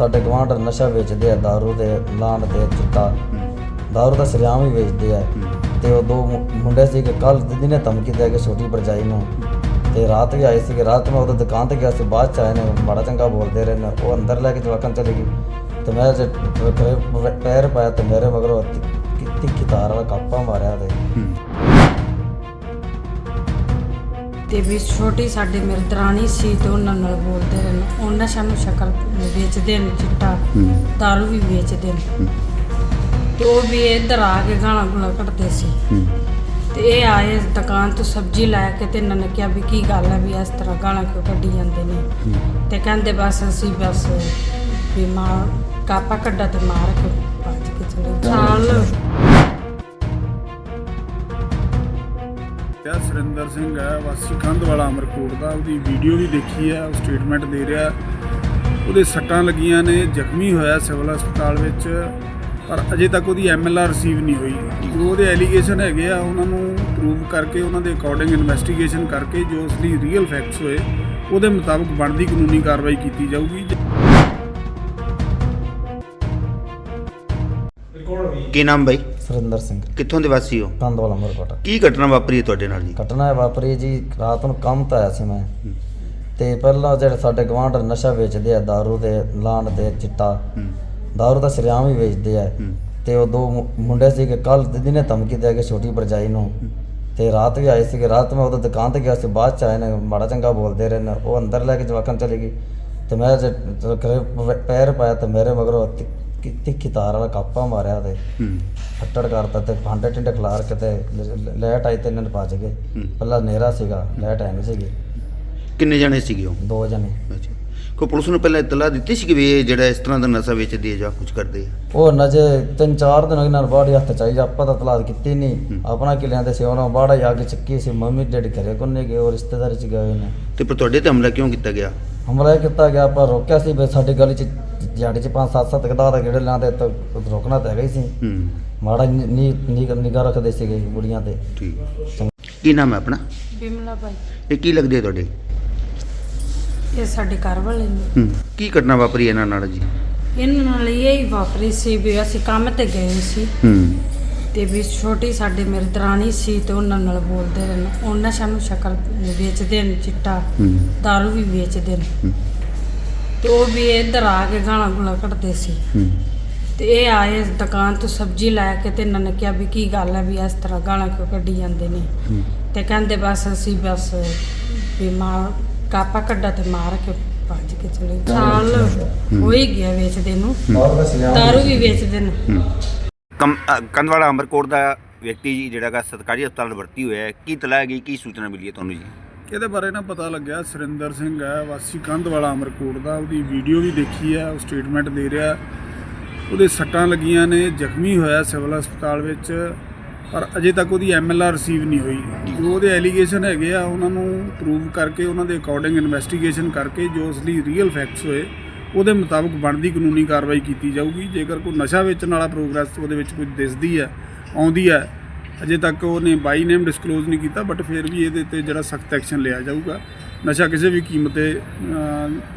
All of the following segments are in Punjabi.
ਸਾਡੇ ਗਵਾਂਢ ਨਸ਼ਾ ਵੇਚਦੇ ਆ दारू ਤੇ ਲਾਣ ਤੇ ਚਿੱਟਾ दारू ਤਾਂ ਸਰਿਆਮ ਹੀ ਵੇਚਦੇ ਆ ਤੇ ਉਹ ਦੋ ਮੁ- ਮੁੰਡੇ ਸੀ ਕਿ ਕੱਲ ਦੀਦੀ ਨੇ ਧਮਕੀ ਦੇ ਕੇ ਛੋਟੀ ਭਰਜਾਈ ਨੂੰ ਤੇ ਰਾਤ ਵੀ ਆਏ ਸੀ ਕਿ ਰਾਤ ਮੈਂ ਉਹਦੀ ਦੁਕਾਨ ਤੇ ਗਿਆ ਸੀ ਬਾਅਦ ਚ ਆਏ ਨੇ ਮਾੜਾ ਚੰਗਾ ਬੋਲਦੇ ਰਹੇ ਨੇ ਉਹ ਅੰਦਰ ਲੈ ਕੇ ਜਵਾਕਾਂ ਨੂੰ ਚਲੀ ਗਈ ਤੇ ਮੈਂ ਜੇ ਘਰੇ ਪੈਰ ਪਾਇਆ ਤੇ ਮੇਰੇ ਮਗਰੋਂ ਤਿੱਖੀ ਤਿੱਖੀ ਤਾਰ ਵਾਲਾ ਕਾਪਾ ਮਾਰਿਆ ਤੇ ਤੇ ਵੀ ਛੋਟੀ ਸਾਡੇ ਮੇਰੀ ਦਰਾਣੀ ਸੀ ਤੇ ਉਹਨਾਂ ਨਾਲ ਬੋਲਦੇ ਰਹੇ। ਨੇ ਉਹਨਾਂ ਸਾਨੂੰ ਸ਼ਕਲ ਵੇਚਦੇ ਨੇ ਚਿੱਟਾ ਦਾਰੂ ਵੀ ਵੇਚਦੇ ਨੇ। ਤੇ ਉਹ ਵੀ ਇੱਧਰ ਆ ਕੇ ਗਾਲਾਂ ਗੁਲਾ ਕੱਢਦੇ ਸੀ। ਤੇ ਇਹ ਆਏ ਦੁਕਾਨ ਤੋਂ ਸਬਜ਼ੀ ਲੈ ਕੇ ਤੇ ਇਹਨਾਂ ਨੇ ਕਿਹਾ ਵੀ ਕੀ ਗੱਲ ਹੈ ਵੀ ਇਸ ਤਰ੍ਹਾਂ ਗਾਲਾਂ ਕਿਉਂ ਕੱਢੀ ਜਾਂਦੇ ਨੇ। ਤੇ ਕਹਿੰਦੇ ਬਸ ਅਸੀਂ ਬਸ ਵੀ ਮਾਰ ਕਾਪਾ ਕੱਢਾ ਤੇ ਮਾਰ ਕੇ ਭੱਜ ਕੇ ਚਲੇ ਗਏ। ਸਾਲ ਇਹ ਸੁਰਿੰਦਰ ਸਿੰਘ ਹੈ ਵਾਸੀ ਕੰਧਵਾਲਾ ਅਮਰਕੋਟ ਦਾ, ਉਹਦੀ ਵੀਡੀਓ ਵੀ ਦੇਖੀ ਹੈ ਉਹ ਸਟੇਟਮੈਂਟ ਦੇ ਰਿਹਾ। ਉਹਦੇ ਸੱਟਾਂ ਲੱਗੀਆਂ ਨੇ, ਜ਼ਖਮੀ ਹੋਇਆ ਸਿਵਲ ਹਸਪਤਾਲ ਵਿੱਚ, ਪਰ ਅਜੇ ਤੱਕ ਉਹਦੀ ਐਮਐਲਆਰ ਰਿਸੀਵ ਨਹੀਂ ਹੋਈ। ਜੋ ਉਹਦੇ ਐਲੀਗੇਸ਼ਨ ਹੈਗੇ ਆ, ਉਹਨਾਂ ਨੂੰ ਪ੍ਰੂਵ ਕਰਕੇ, ਉਹਨਾਂ ਦੇ ਅਕੋਰਡਿੰਗ ਇਨਵੈਸਟੀਗੇਸ਼ਨ ਕਰਕੇ, ਜੋ ਅਸਲੀ ਰੀਅਲ ਫੈਕਟਸ ਹੋਏ, ਉਹਦੇ ਮੁਤਾਬਕ ਬਣਦੀ ਕਾਨੂੰਨੀ ਕਾਰਵਾਈ ਕੀਤੀ ਜਾਊਗੀ। ਕੀ ਨਾਮ ਬਾਈ? ਸੁਰਿੰਦਰ ਸਿੰਘ ਕਿੱਥੋਂ ਦੇ ਵਾਸੀ ਹੋ ਕੰਧ ਵਾਲਾ ਮਰਕਟ ਕੀ ਘਟਨਾ ਵਾਪਰੀ ਹੈ ਤੁਹਾਡੇ ਨਾਲ ਜੀ ਘਟਨਾ ਇਹ ਵਾਪਰੀ ਜੀ ਰਾਤ ਨੂੰ ਕੰਮ ਤਾਂ ਆਇਆ ਸੀ ਮੈਂ ਤੇ ਪਹਿਲਾਂ ਜਿਹੜੇ ਸਾਡੇ ਗਵਾਂਢ ਨਸ਼ਾ ਵੇਚਦੇ ਆ दारू ਤੇ ਲਾਣ ਤੇ ਚਿੱਟਾ दारू ਤਾਂ ਸਰਿਆਮ ਹੀ ਵੇਚਦੇ ਆ ਤੇ ਉਹ ਦੋ ਮੁ- ਮੁੰਡੇ ਸੀ ਕਿ ਕੱਲ ਦੀਦੀ ਨੇ ਧਮਕੀ ਦੇ ਕੇ ਛੋਟੀ ਭਰਜਾਈ ਨੂੰ ਤੇ ਰਾਤ ਵੀ ਆਏ ਸੀ ਕਿ ਰਾਤ ਮੈਂ ਉਹਦੀ ਦੁਕਾਨ ਤੇ ਗਿਆ ਸੀ ਬਾਅਦ ਚ ਆਏ ਨੇ ਮਾੜਾ ਚੰਗਾ ਬੋਲਦੇ ਰਹੇ ਨੇ ਉਹ ਅੰਦਰ ਲੈ ਕੇ ਜਵਾਕਾਂ ਨੂੰ ਚਲੀ ਗਈ ਤੇ ਮੈਂ ਜੇ ਘਰੇ ਪੈਰ ਪਾਇਆ ਤੇ ਮੇਰੇ ਮਗਰੋਂ ਤਿੱਖੀ ਤਿੱਖੀ ਤਾਰ ਵਾਲਾ ਕਾਪਾ ਮਾਰਿਆ ਤੇ ਫੱਟੜ ਕਰਤਾ ਤੇ ਭਾਂਡੇ ਟਿੰਡੇ ਖਲਾਰ ਕੇ ਤੇ ਲ- ਲੈਟ ਆਈ ਤੇ ਇਹਨਾਂ ਨੇ ਭੱਜ ਗਏ ਹੂੰ। ਪਹਿਲਾਂ ਹਨੇਰਾ ਸੀਗਾ ਲੈਟ ਹੈ ਨਹੀਂ ਸੀਗੀ। ਕਿੰਨੇ ਜਣੇ ਸੀਗੇ ਉਹ? ਦੋ ਜਣੇ। ਅੱਛਾ। ਕੋਈ ਪੁਲਿਸ ਨੂੰ ਪਹਿਲਾਂ ਇਤਲਾਹ ਦਿੱਤੀ ਸੀ ਕਿ ਵੀ ਇਹ ਜਿਹੜਾ ਇਸ ਤਰ੍ਹਾਂ ਦਾ ਨਸ਼ਾ ਵੇਚਦੇ ਆ ਜਾਂ ਕੁਝ ਕਰਦੇ ਆ? ਉਹ ਨਜੇ ਤਿੰਨ ਚਾਰ ਦਿਨ ਇਹਨਾਂ ਬਾੜੀ ਹੱਥ ਚਾਹੀ ਆਪਾਂ ਤਾਂ ਤਲਾਸ਼ ਕੀਤੀ ਨਹੀਂ। ਹੂੰ। ਆਪਣਾ ਕਿ ਲੈਂਦੇ ਸੀ ਉਹਨਾਂ ਬਾੜਾ ਜਾ ਕੇ ਚੱਕੀ ਸੀ ਮੰਮੀ ਡੈਡੀ ਘਰੇ ਕੋਨੇ ਗਏ ਉਹ ਰਿਸ਼ਤੇਦਾਰੀ ਚ ਗਏ ਨੇ। ਤੇ ਪਰ ਤੁਹਾਡੇ ਤੇ ਹਮਲਾ ਕਿਉਂ ਕੀਤਾ ਗਿਆ? ਹਮਲਾ ਇਹ ਕੀਤਾ ਗਿਆ ਆਪਾਂ ਰੋਕਿਆ ਸੀ ਵੀ ਸਾਡੀ ਗਲੀ ਚ ਦਿਹਾੜੀ ਚ ਪੰਜ ਸੱਤ ਸੱਤ ਕਦਾ ਦਾ ਗੇੜੇ ਲਾਉਂਦੇ ਤਾਂ ਰੋਕਣਾ ਤਾਂ ਹੈਗਾ ਹੀ ਸੀ। ਹੂੰ। ਮਾੜਾ ਨੀ ਨਿਗਾ ਰੱਖਦੇ ਸੀਗੇ ਬੁੜੀਆਂ ਤੇ। ਠੀਕ ਕੀ ਨਾਮ ਹੈ ਆਪਣਾ? ਬਿਮਲਾ ਭਾਈ। ਇਹ ਕੀ ਲੱਗਦੇ ਆ ਤੁਹਾਡੇ? ਇਹ ਸਾਡੇ ਘਰ ਵਾਲੇ ਨੇ। ਹੂੰ। ਕੀ ਘਟਨਾ ਵਾਪਰੀ ਇਹਨਾਂ ਨਾਲ ਜੀ? ਇਹਨਾਂ ਨਾਲ ਇਹ ਹੀ ਵਾਪਰੀ ਸੀ ਵੀ ਅਸੀਂ ਕੰਮ ਤੇ ਗਏ ਸੀ। ਹੂੰ। ਤੇ ਵੀ ਛੋਟੀ ਸਾਡੇ ਮੇਰੀ ਦਰਾਣੀ ਸੀ ਤੇ ਉਹਨਾਂ ਨਾਲ ਬੋਲਦੇ ਰਹੇ ਨੇ ਉਹਨਾਂ ਸਾਨੂੰ ਸ਼ਕਲ ਵੇਚਦੇ ਨੇ ਚਿੱਟਾ ਹੂੰ। ਦਾਰੂ ਵੀ ਵੇਚਦੇ ਨੇ। ਹੂੰ, ਤੇ ਉਹ ਵੀ ਇੱਧਰ ਆ ਕੇ ਗਾਲਾਂ ਗੁਲਾ ਕੱਢਦੇ ਸੀ। ਤੇ ਇਹ ਆਏ ਦੁਕਾਨ ਤੋਂ ਸਬਜ਼ੀ ਲੈ ਕੇ ਤੇ ਇਹਨਾਂ ਨੇ ਕਿਹਾ ਵੀ ਕੀ ਗੱਲ ਹੈ ਵੀ ਇਸ ਤਰ੍ਹਾਂ ਗਾਲਾਂ ਕਿਉਂ ਕੱਢੀ ਜਾਂਦੇ ਨੇ। ਤੇ ਕਹਿੰਦੇ ਬਸ ਅਸੀਂ ਬਸ ਵੀ ਮਾਰ ਕਾਪਾ ਕੱਢਾ ਤੇ ਮਾਰ ਕੇ ਭੱਜ ਕੇ ਚਲੇ ਗਏ। ਸਾਲ ਹੋ। ਹੀ ਗਿਆ ਵੇਚਦੇ ਨੂੰ। ਦਾਰੂ ਵੀ ਵੇਚਦੇ ਨੇ। ਕਮ ਅ, ਕੰਧਵਾਲਾ ਅਮਰਕੋਟ ਦਾ ਵਿਅਕਤੀ ਜੀ ਜਿਹੜਾ ਗਾ ਸਰਕਾਰੀ ਹਸਪਤਾਲ ਭਰਤੀ ਹੋਇਆ ਹੈ ਕੀ ਤਲਾਹ ਗਈ ਕੀ ਸੂਚਨਾ ਮਿਲੀ ਹੈ ਤੁਹਾਨੂੰ ਜੀ? ਇਹਦੇ ਬਾਰੇ ਨਾ ਪਤਾ ਲੱਗਿਆ, ਸੁਰਿੰਦਰ ਸਿੰਘ ਹੈ, ਵਾਸੀ ਕੰਧਵਾਲਾ ਅਮਰਕੋਟ ਦਾ, ਉਹਦੀ ਵੀਡੀਓ ਵੀ ਦੇਖੀ ਹੈ, ਉਹ ਸਟੇਟਮੈਂਟ ਦੇ ਰਿਹਾ ਉਹਦੇ ਸੱਟਾਂ ਲੱਗੀਆਂ ਨੇ, ਜ਼ਖਮੀ ਹੋਇਆ ਸਿਵਲ ਹਸਪਤਾਲ ਵਿੱਚ, ਪਰ ਅਜੇ ਤੱਕ ਉਹਦੀ ਐਮਐਲਆਰ ਰਿਸੀਵ ਨਹੀਂ ਹੋਈ। ਜੋ ਉਹਦੇ ਐਲੀਗੇਸ਼ਨ ਹੈਗੇ ਆ, ਉਹਨਾਂ ਨੂੰ ਪ੍ਰੂਵ ਕਰਕੇ, ਉਹਨਾਂ ਦੇ ਅਕੋਰਡਿੰਗ ਇਨਵੈਸਟੀਗੇਸ਼ਨ ਕਰਕੇ, ਜੋ ਉਸ ਲਈ ਰੀਅਲ ਫੈਕਟਸ ਹੋਏ, ਉਹਦੇ ਮੁਤਾਬਕ ਬਣਦੀ ਕਾਨੂੰਨੀ ਕਾਰਵਾਈ ਕੀਤੀ ਜਾਊਗੀ। ਜੇਕਰ ਕੋਈ ਨਸ਼ਾ ਵੇਚਣ ਵਾਲਾ ਪ੍ਰੋਗਰੈਸ ਉਹਦੇ ਵਿੱਚ ਕੋਈ ਦਿਸਦੀ ਹੈ, ਆਉਂਦੀ ਹੈ ਅਜੇ ਤੱਕ ਉਹਨੇ ਬਾਈ ਨੇਮ ਡਿਸਕਲੋਜ਼ ਨਹੀਂ ਕੀਤਾ ਬਟ ਫਿਰ ਵੀ ਇਹਦੇ ਤੇ ਜਿਹੜਾ ਸਖਤ ਐਕਸ਼ਨ ਲਿਆ ਜਾਊਗਾ, ਨਸ਼ਾ ਕਿਸੇ ਵੀ ਕੀਮਤ ਤੇ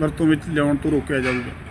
ਵਰਤੋਂ ਵਿੱਚ ਲਿਆਉਣ ਤੋਂ ਰੋਕਿਆ ਜਾਊਗਾ।